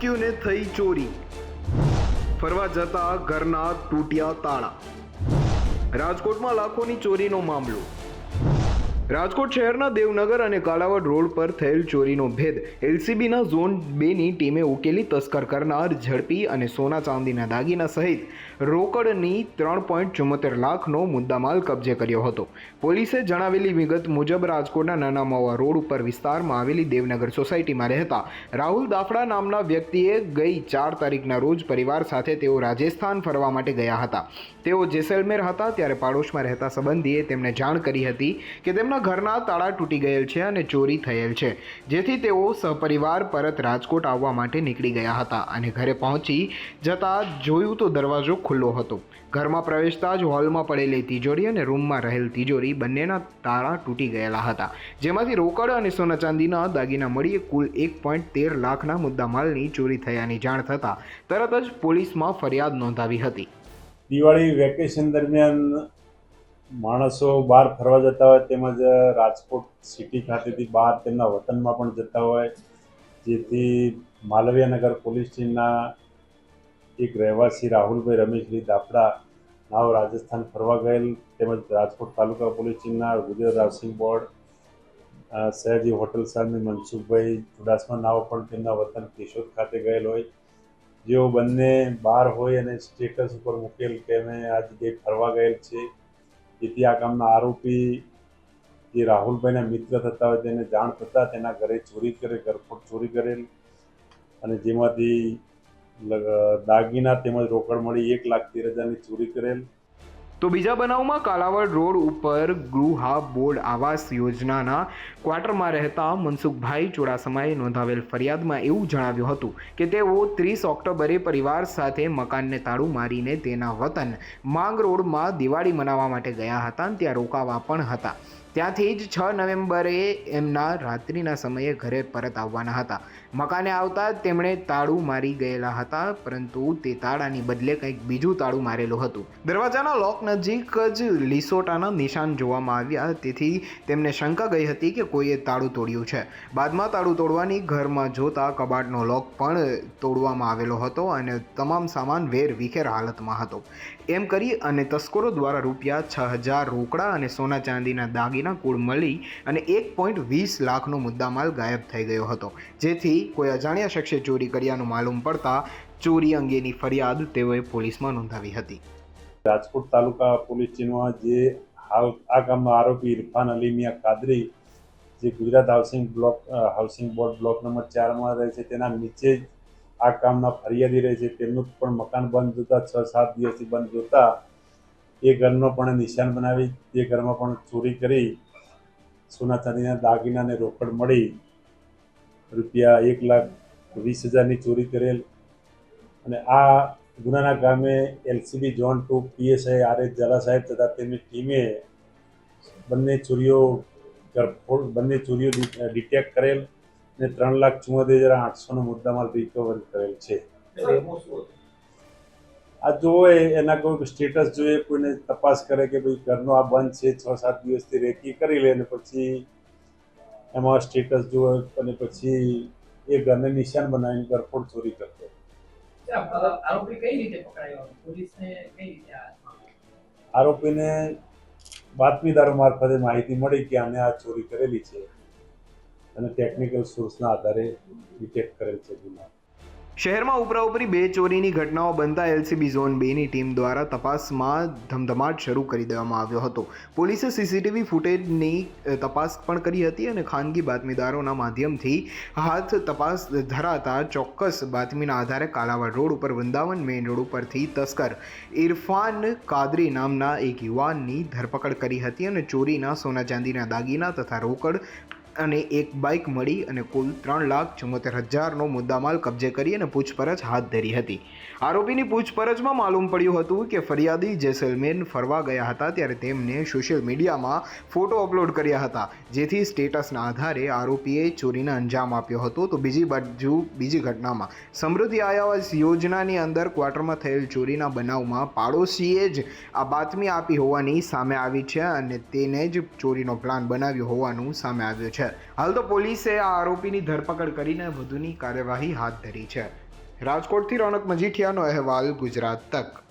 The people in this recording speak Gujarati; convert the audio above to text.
મૂક્યું ને થઈ ચોરી. ફરવા જતા ઘરના તૂટ્યા તાળા. રાજકોટમાં લાખોની ચોરીનો મામલો. રાજકોટ શહેરના દેવનગર અને કાલાવડ રોડ પર થયેલ ચોરીનો ભેદ એલસીબીના ઝોન બેની ટીમે ઉકેલી તસ્કર કરનાર ઝડપી અને સોના ચાંદીના દાગીના સહિત રોકડની ત્રણ પોઈન્ટ ચુમ્મોતેર લાખનો મુદ્દામાલ કબજે કર્યો હતો. પોલીસે જણાવેલી વિગત મુજબ રાજકોટના નાના મવા રોડ ઉપર વિસ્તારમાં આવેલી દેવનગર સોસાયટીમાં રહેતા રાહુલ દાફડા નામના વ્યક્તિએ ગઈ ચાર તારીખના રોજ પરિવાર સાથે તેઓ રાજસ્થાન ફરવા માટે ગયા હતા. તેઓ જેસલમેર હતા, ત્યારે પાડોશમાં રહેતા સંબંધીએ તેમને જાણ કરી હતી કે તેમના ઘરના તાળા તૂટી ગયેલ છે અને ચોરી થયેલ છે, જેથી તેઓ સહપરિવાર પરત રાજકોટ આવવા માટે નીકળી ગયા હતા અને ઘરે પહોંચી જતા જોયું તો દરવાજો ખુલ્લો હતો. ઘરમાં પ્રવેશતા જ હોલમાં પડેલી તિજોરી અને રૂમમાં રહેલ તિજોરી બંનેના તાળા તૂટી ગયેલા હતા, જેમાંથી રોકડ અને સોના ચાંદીના દાગીના મળીએ કુલ એક પોઈન્ટ તેર લાખના મુદ્દામાલની ચોરી થયાની જાણ થતાં તરત જ પોલીસમાં ફરિયાદ નોંધાવી હતી. દિવાળી વેકેશન દરમિયાન માણસો બહાર ફરવા જતા હોય તેમજ રાજકોટ સિટી ખાતેથી બહાર તેમના વતનમાં પણ જતા હોય. જેથી માલવીયાનગર પોલીસ સ્ટેશનના એક રહેવાસી રાહુલભાઈ રમેશભાઈ દાપડા નાવ રાજસ્થાન ફરવા ગયેલ. તેમજ રાજકોટ તાલુકા પોલીસ સ્ટેશનના Gujarat housing board Sayaji hotel સામે મનસુખભાઈ ચુડાસમા નાવ પણ તેમના વતન કેશોદ ખાતે ગયેલ હોય. જેઓ બંને બહાર હોય અને સ્ટેટસ ઉપર મૂકેલ કે અમે આ જગ્યાએ ફરવા ગયેલ છે જેથી આ ગામના આરોપી જે રાહુલભાઈના મિત્ર થતા હોય તેને જાણ થતાં તેના ઘરે ચોરી કરે, ઘરફોડ ચોરી કરેલ અને જેમાંથી દાગીના તેમજ રોકડ મળી એક લાખ તેર હજારની ચોરી કરેલ. તો બીજા બનાવમાં કાલાવડ રોડ ઉપર ગૃહા બોર્ડ આવાસ યોજનાના ક્વાર્ટરમાં રહેતા મનસુખભાઈ ચુડાસમાએ નોંધાવેલ ફરિયાદમાં એવું જણાવ્યું હતું કે તેઓ ત્રીસ ઓક્ટોબરે પરિવાર સાથે મકાનને તાળું મારીને તેના વતન માંગ રોડમાં દિવાળી મનાવવા માટે ગયા હતા અને ત્યાં રોકાવા પણ હતા. ત્યાંથી જ છ નવેમ્બરે એમના રાત્રિના સમયે ઘરે પરત આવવાના હતા. મકાને આવતા તેમણે તાળું મારી ગયેલા હતા, પરંતુ તે તાળાની બદલે કંઈક બીજું તાળું મારેલું હતું. દરવાજાના લોક નજીક જ લિસોટાના નિશાન જોવામાં આવ્યા તેથી તેમને શંકા ગઈ હતી કે કોઈએ તાળું તોડ્યું છે. બાદમાં તાળું તોડવાની ઘરમાં જોતા કબાટનો લોક પણ તોડવામાં આવેલો હતો અને તમામ સામાન વેર વિખેર હાલતમાં હતો. એમ કરી અને તસ્કરો દ્વારા રૂપિયા છ હજાર રોકડા અને સોના ચાંદીના દાગીના કુળ મળી અને એક પોઈન્ટ વીસ લાખનો મુદ્દામાલ ગાયબ થઈ ગયો હતો. જેથી કોઈ અજાણ્યા શખ્સે ચોરી કર્યાનું માલુમ પડતા ચોરી અંગેની ફરિયાદ તેઓએ પોલીસમાં નોંધાવી હતી. રાજકોટ તાલુકા પોલીસ ટીમમાં જે હાલ આ ગામના આરોપી ઇરફાન અલી મિયા કાદરી, જે Gujarat housing block housing board block number ચારમાં રહે છે, તેના નીચે જ આ કામના ફરિયાદી રહે છે. તેમનું પણ મકાન બંધ જોતા છ સાત દિવસથી બંધ જોતા એ ઘરનો પણ નિશાન બનાવી, તે ઘરમાં પણ ચોરી કરી, સોના ચાંદીના દાગીનાને રોકડ મળી, રૂપિયા એક લાખ વીસ હજારની ચોરી કરેલ. અને આ ગુનાના ગામે LCB zone two PSI R S Zala સાહેબ તથા તેમની ટીમે બંને ચોરીઓ ગરફોડ બંને ચોરીઓ ડિટેક્ટ કરેલ અને ત્રણ લાખ ચુમ્મોતેર હજાર આઠસોનો મુદ્દામાલ રિકવર કરેલ છે. આ જોવે એના કોઈ સ્ટેટસ જોઈએ, કોઈને તપાસ કરે કે ભાઈ ઘરનો આ બંધ છે, છ સાત દિવસથી રેકી કરી લે અને પછી એમાં સ્ટેટસ જોવે અને પછી એ ઘરને નિશાન બનાવીને ગરફોડ ચોરી કરતો. આરોપીને બાતમીદારો મારફતે માહિતી મળી કે આને આ ચોરી કરેલી છે અને ટેકનિકલ સોર્સના આધારે ડિટેક્ટ કરેલ છે ગુના. શહેરમાં ઉપરાઉપરી બે ચોરીની ઘટનાઓ બનતા એલસીબી ઝોન બેની ટીમ દ્વારા તપાસમાં ધમધમાટ શરૂ કરી દેવામાં આવ્યો હતો. પોલીસે સીસીટીવી ફૂટેજની તપાસ પણ કરી હતી અને ખાનગી બાતમીદારોના માધ્યમથી હાથ તપાસ ધરાતા ચોક્કસ બાતમીના આધારે કાલાવાડ રોડ ઉપર વૃંદાવન મેઇન રોડ ઉપરથી તસ્કર ઇરફાન કાદરી નામના એક યુવાનની ધરપકડ કરી હતી અને ચોરીના સોના ચાંદીના દાગીના તથા રોકડ અને એક બાઇક મળી અને કુલ ત્રણ લાખ ચુમ્મોતેર હજારનો મુદ્દામાલ કબજે કરી અને પૂછપરછ હાથ ધરી હતી. આરોપીની પૂછપરછમાં માલુમ પડ્યું હતું કે ફરિયાદી જેસલમેર ફરવા ગયા હતા ત્યારે તેમને સોશિયલ મીડિયામાં ફોટો અપલોડ કર્યા હતા. જેથી સ્ટેટસના આધારે આરોપીએ ચોરીને અંજામ આપ્યો હતો. તો બીજી બાજુ, બીજી ઘટનામાં સમૃદ્ધિ આવાસ યોજનાની અંદર ક્વાર્ટરમાં થયેલ ચોરીના બનાવમાં પાડોશીએ જ આ બાતમી આપી હોવાની સામે આવી છે અને તેને જ ચોરીનો પ્લાન બનાવ્યો હોવાનું સામે આવ્યું છે. હાલ તો પોલીસે આ આરોપીની ધરપકડ કરીને વધુની કાર્યવાહી હાથ ધરી છે. રાજકોટથી રોનક મજીઠિયાનો અહેવાલ ગુજરાત તક.